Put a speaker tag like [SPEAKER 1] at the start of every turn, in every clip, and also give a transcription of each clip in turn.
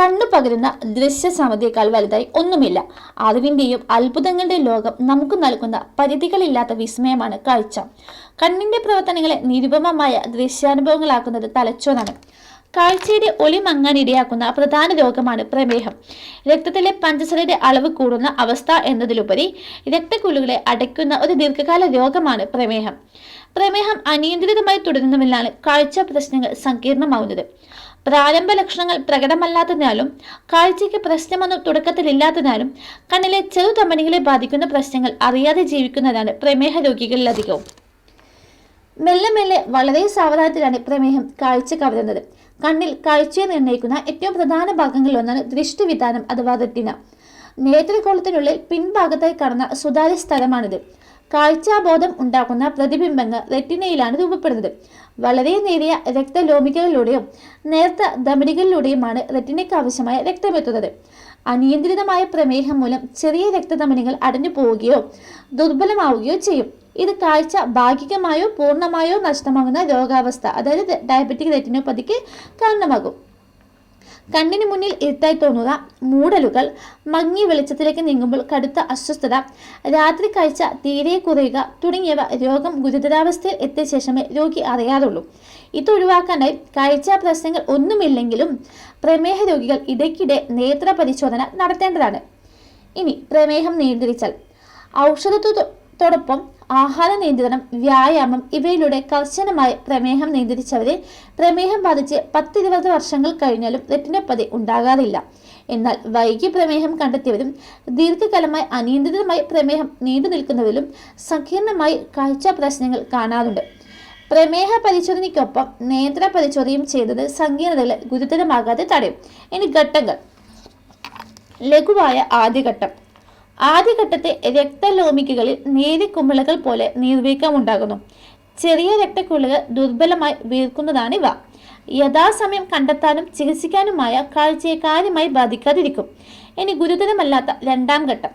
[SPEAKER 1] കണ്ണു പകരുന്ന ദൃശ്യസമതിയേക്കാൾ വലുതായി ഒന്നുമില്ല. അറിവിന്റെയും അത്ഭുതങ്ങളുടെയും ലോകം നമുക്ക് നൽകുന്ന പരിധികളില്ലാത്ത വിസ്മയമാണ് കാഴ്ച. കണ്ണിന്റെ പ്രവർത്തനങ്ങളെ നിരുപമമായ ദൃശ്യാനുഭവങ്ങളാക്കുന്നത് തലച്ചോറാണ്. കാഴ്ചയുടെ ഒളി മങ്ങാനിടയാക്കുന്ന പ്രധാന രോഗമാണ് പ്രമേഹം. രക്തത്തിലെ പഞ്ചസാരയുടെ അളവ് കൂടുന്ന അവസ്ഥ എന്നതിലുപരി രക്തക്കുള്ളുകളെ അടയ്ക്കുന്ന ഒരു ദീർഘകാല രോഗമാണ് പ്രമേഹം. പ്രമേഹം അനിയന്ത്രിതമായി തുടരുന്നതിനാണ് കാഴ്ച പ്രശ്നങ്ങൾ സങ്കീർണമാവുന്നത്. പ്രാരംഭ ലക്ഷണങ്ങൾ പ്രകടമല്ലാത്തതിനാലും കാഴ്ചയ്ക്ക് പ്രശ്നമൊന്നും തുടക്കത്തിലില്ലാത്തതിനാലും കണ്ണിലെ ചെറു ചെറുതമണികളെ ബാധിക്കുന്ന പ്രശ്നങ്ങൾ അറിയാതെ ജീവിക്കുന്നതാണ് പ്രമേഹ രോഗികളിലധികവും. മെല്ലെ മെല്ലെ വളരെ സാവധാനത്തിലാണ് പ്രമേഹം കാഴ്ച കവരുന്നത്. കണ്ണിൽ കാഴ്ചയെ നിർണയിക്കുന്ന ഏറ്റവും പ്രധാന ഭാഗങ്ങളിലൊന്നാണ് ദൃഷ്ടിവിധാനം അഥവാ റെറ്റിന. നേത്രകോളത്തിനുള്ളിൽ പിൻഭാഗത്തായി കാണുന്ന സുതാര്യ സ്ഥലമാണിത്. കാഴ്ചാബോധം ഉണ്ടാക്കുന്ന പ്രതിബിംബങ്ങൾ റെറ്റിനയിലാണ് രൂപപ്പെടുന്നത്. വളരെ നേരിയ രക്തലോമികളിലൂടെയും നേർത്ത ധമനികളിലൂടെയുമാണ് റെറ്റിനയ്ക്ക് ആവശ്യമായ രക്തമെത്തുന്നത്. അനിയന്ത്രിതമായ പ്രമേഹം മൂലം ചെറിയ രക്തധമനികൾ അടഞ്ഞു പോവുകയോ ദുർബലമാവുകയോ ചെയ്യും. ഇത് കാഴ്ച ഭാഗികമായോ പൂർണമായോ നഷ്ടമാകുന്ന രോഗാവസ്ഥ അതായത് ഡയബറ്റിക് റെറ്റിനോപ്പതിക്ക് കാരണമാകും. കണ്ണിന് മുന്നിൽ ഇരുട്ടായി തോന്നുക. മൂടലുകൾ മങ്ങി വെളിച്ചത്തിലേക്ക് നീങ്ങുമ്പോൾ കടുത്ത അസ്വസ്ഥത. രാത്രി കാഴ്ച തീരെ കുറയുക തുടങ്ങിയവ രോഗം ഗുരുതരാവസ്ഥയിൽ എത്തിയ ശേഷമേ രോഗി അറിയാറുള്ളൂ ഇത് ഒഴിവാക്കാനായി കാഴ്ച പ്രശ്നങ്ങൾ ഒന്നുമില്ലെങ്കിലും പ്രമേഹ രോഗികൾ ഇടയ്ക്കിടെ നേത്ര പരിശോധന നടത്തേണ്ടതാണ്. ഇനി പ്രമേഹം നിയന്ത്രിച്ചാൽ. ഔഷധത്തോടൊപ്പം ആഹാര നിയന്ത്രണം വ്യായാമം ഇവയിലൂടെ കർശനമായി പ്രമേഹം നിയന്ത്രിച്ചവരെ പ്രമേഹം ബാധിച്ച് പത്തിരുപത് വർഷങ്ങൾ കഴിഞ്ഞാലും റെറ്റിനോപ്പതി ഉണ്ടാകാറില്ല. എന്നാൽ വൈകി പ്രമേഹം കണ്ടെത്തിയവരും ദീർഘകാലമായി അനിയന്ത്രിതമായി പ്രമേഹം നീണ്ടു നിൽക്കുന്നവരിലും സങ്കീർണമായി കാഴ്ച പ്രശ്നങ്ങൾ കാണാറുണ്ട്. പ്രമേഹ പരിശോധനയ്ക്കൊപ്പം നേത്ര പരിശോധനയും ചെയ്തത് സങ്കീർണതകളെ ഗുരുതരമാകാതെ തടയും. ഇനി ഘട്ടങ്ങൾ. ലഘുവായ ആദ്യഘട്ടം. ആദ്യഘട്ടത്തെ രക്തലോമികകളിൽ നേരിക്കുമിളകൾ പോലെ നീർവീക്കം ഉണ്ടാകുന്നു ചെറിയ രക്തക്കുള്ളുകൾ ദുർബലമായി വീർക്കുന്നതാണിവ യഥാസമയം കണ്ടെത്താനും ചികിത്സിക്കാനുമായ കാഴ്ചയെ കാര്യമായി ബാധിക്കാതിരിക്കും. ഇനി ഗുരുതരമല്ലാത്ത രണ്ടാം ഘട്ടം.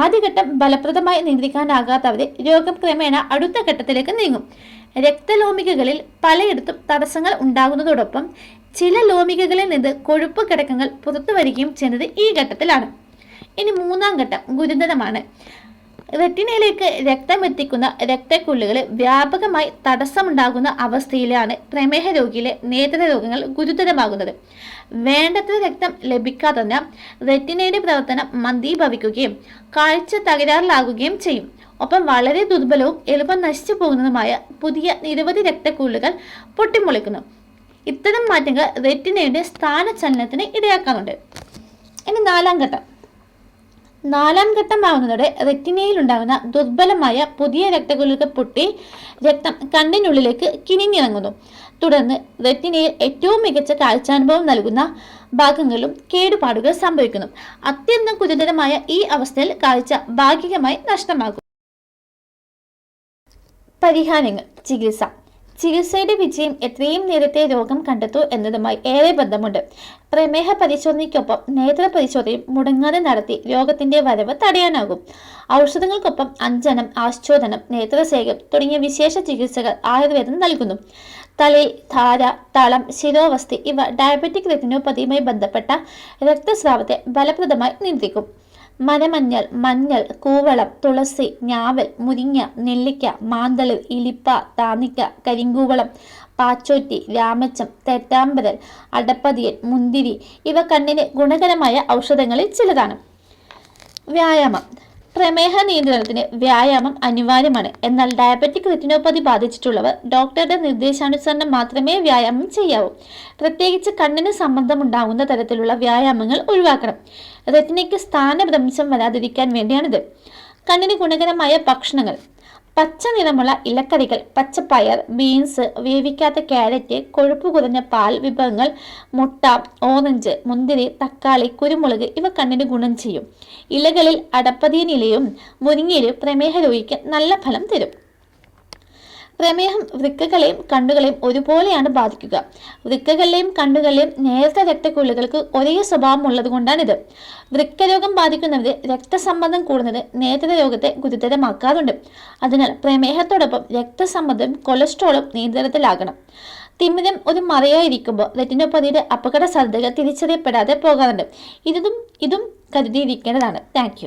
[SPEAKER 1] ആദ്യഘട്ടം ഫലപ്രദമായി നിയന്ത്രിക്കാനാകാത്തവരെ രോഗം ക്രമേണ അടുത്ത ഘട്ടത്തിലേക്ക് നീങ്ങും. രക്തലോമികകളിൽ പലയിടത്തും തടസ്സങ്ങൾ ഉണ്ടാകുന്നതോടൊപ്പം ചില ലോമികകളിൽ നിന്ന് കൊഴുപ്പ് ഘടകങ്ങൾ പുറത്തു വരികയും ചെയ്യുന്നത് ഈ ഘട്ടത്തിലാണ്. ഇനി മൂന്നാം ഘട്ടം ഗുരുതരമാണ്. റെറ്റിനയിലേക്ക് രക്തം എത്തിക്കുന്ന രക്തക്കുള്ളുകൾ വ്യാപകമായി തടസ്സമുണ്ടാകുന്ന അവസ്ഥയിലാണ് പ്രമേഹ രോഗിയിലെ നേത്രരോഗങ്ങൾ ഗുരുതരമാകുന്നത്. വേണ്ടത്ര രക്തം ലഭിക്കാത്തതിനാൽ റെറ്റിനയുടെ പ്രവർത്തനം മന്ദീഭവിക്കുകയും കാഴ്ച തകരാറിലാകുകയും ചെയ്യും. ഒപ്പം വളരെ ദുർബലവും എളുപ്പം നശിച്ചു പോകുന്നതുമായ പുതിയ നിരവധി രക്തക്കുള്ളുകൾ പൊട്ടിമുളിക്കുന്നു ഇത്തരം മാറ്റങ്ങൾ റെറ്റിനയുടെ സ്ഥാനചലനത്തിന് ഇടയാക്കാറുണ്ട്. ഇനി നാലാം ഘട്ടം. നാലാം ഘട്ടം ആവുന്നതോടെ റെറ്റിനയിൽ ഉണ്ടാകുന്ന ദുർബലമായ പുതിയ രക്തക്കുള്ളുകൾ പൊട്ടി രക്തം കണ്ണിനുള്ളിലേക്ക് കിനിഞ്ഞിറങ്ങുന്നു. തുടർന്ന് റെറ്റിനയിൽ ഏറ്റവും മികച്ച കാഴ്ചാനുഭവം നൽകുന്ന ഭാഗങ്ങളിലും കേടുപാടുകൾ സംഭവിക്കുന്നു. അത്യന്തം ഗുരുതരമായ ഈ അവസ്ഥയിൽ കാഴ്ച ഭാഗികമായി നഷ്ടമാകും. പരിഹാരങ്ങൾ. ചികിത്സ. ചികിത്സയുടെ വിജയം എത്രയും നേരത്തെ രോഗം കണ്ടെത്തൂ എന്നതുമായി ഏറെ ബന്ധമുണ്ട്. പ്രമേഹ പരിശോധനയ്ക്കൊപ്പം നേത്ര പരിശോധനയും മുടങ്ങാതെ നടത്തി രോഗത്തിന്റെ വരവ് തടയാനാകും. ഔഷധങ്ങൾക്കൊപ്പം അഞ്ജനം ആശ്ചോദനം നേത്രസേകം തുടങ്ങിയ വിശേഷ ചികിത്സകൾ ആയുർവേദം നൽകുന്നു. തലയിൽ ധാര തളം ശിരോവസ്തി ഇവ ഡയബറ്റിക് റെറ്റിനോപ്പതിയുമായി ബന്ധപ്പെട്ട രക്തസ്രാവത്തെ ഫലപ്രദമായി നിയന്ത്രിക്കും. മരമഞ്ഞൾ മഞ്ഞൾ കൂവളം തുളസി ഞാവൽ മുരിങ്ങ നെല്ലിക്ക മാന്തൾ ഇലിപ്പ താന്നിക്ക കരിങ്കൂവളം പാച്ചോറ്റി രാമച്ചം തെറ്റാമ്പരൽ അടപ്പതിയൻ മുന്തിരി ഇവ കണ്ണിന് ഗുണകരമായ ഔഷധങ്ങളിൽ ചിലതാണ്. വ്യായാമം. പ്രമേഹ നിയന്ത്രണത്തിന് വ്യായാമം അനിവാര്യമാണ്. എന്നാൽ ഡയബറ്റിക് റെറ്റിനോപ്പതി ബാധിച്ചിട്ടുള്ളവർ ഡോക്ടറുടെ നിർദ്ദേശാനുസരണം മാത്രമേ വ്യായാമം ചെയ്യാവൂ. പ്രത്യേകിച്ച് കണ്ണിന് സമ്മർദ്ദമുണ്ടാകുന്ന തരത്തിലുള്ള വ്യായാമങ്ങൾ ഒഴിവാക്കണം. റെറ്റിനയ്ക്ക് സ്ഥാനഭ്രംശം വരാതിരിക്കാൻ വേണ്ടിയാണിത്. കണ്ണിന് ഗുണകരമായ ഭക്ഷണങ്ങൾ പച്ച നിറമുള്ള ഇലക്കറികൾ പച്ചപ്പയർ ബീൻസ് വേവിക്കാത്ത ക്യാരറ്റ് കൊഴുപ്പ് കുറഞ്ഞ പാൽ വിഭവങ്ങൾ മുട്ട ഓറഞ്ച് മുന്തിരി തക്കാളി കുരുമുളക് ഇവ കണ്ണിന് ഗുണം ചെയ്യും. ഇലകളിൽ അടപ്പതിയൻ ഇലയും മുരിങ്ങയിലും പ്രമേഹ രോഗിക്ക് നല്ല ഫലം തരും. പ്രമേഹം വൃക്കകളെയും കണ്ണുകളെയും ഒരുപോലെയാണ് ബാധിക്കുക. വൃക്കകളിലെയും കണ്ണുകളിലെയും നേരത്തെ രക്തക്കുള്ളുകൾക്ക് ഒരേ സ്വഭാവം ഉള്ളതുകൊണ്ടാണിത്. വൃക്കരോഗം ബാധിക്കുന്നവരെ രക്തസമ്മർദ്ദം കൂടുന്നത് നേത്രരോഗത്തെ ഗുരുതരമാക്കാറുണ്ട്. അതിനാൽ പ്രമേഹത്തോടൊപ്പം രക്തസമ്മർദ്ദം കൊളസ്ട്രോളും നിയന്ത്രണത്തിലാകണം. തിമിരം ഒരു മറയായിരിക്കുമ്പോൾ റെറ്റിനോപ്പതിയുടെ അപകട സാധ്യതകൾ തിരിച്ചറിയപ്പെടാതെ പോകാറുണ്ട്. ഇതും ഇതും കരുതിയിരിക്കേണ്ടതാണ്. താങ്ക്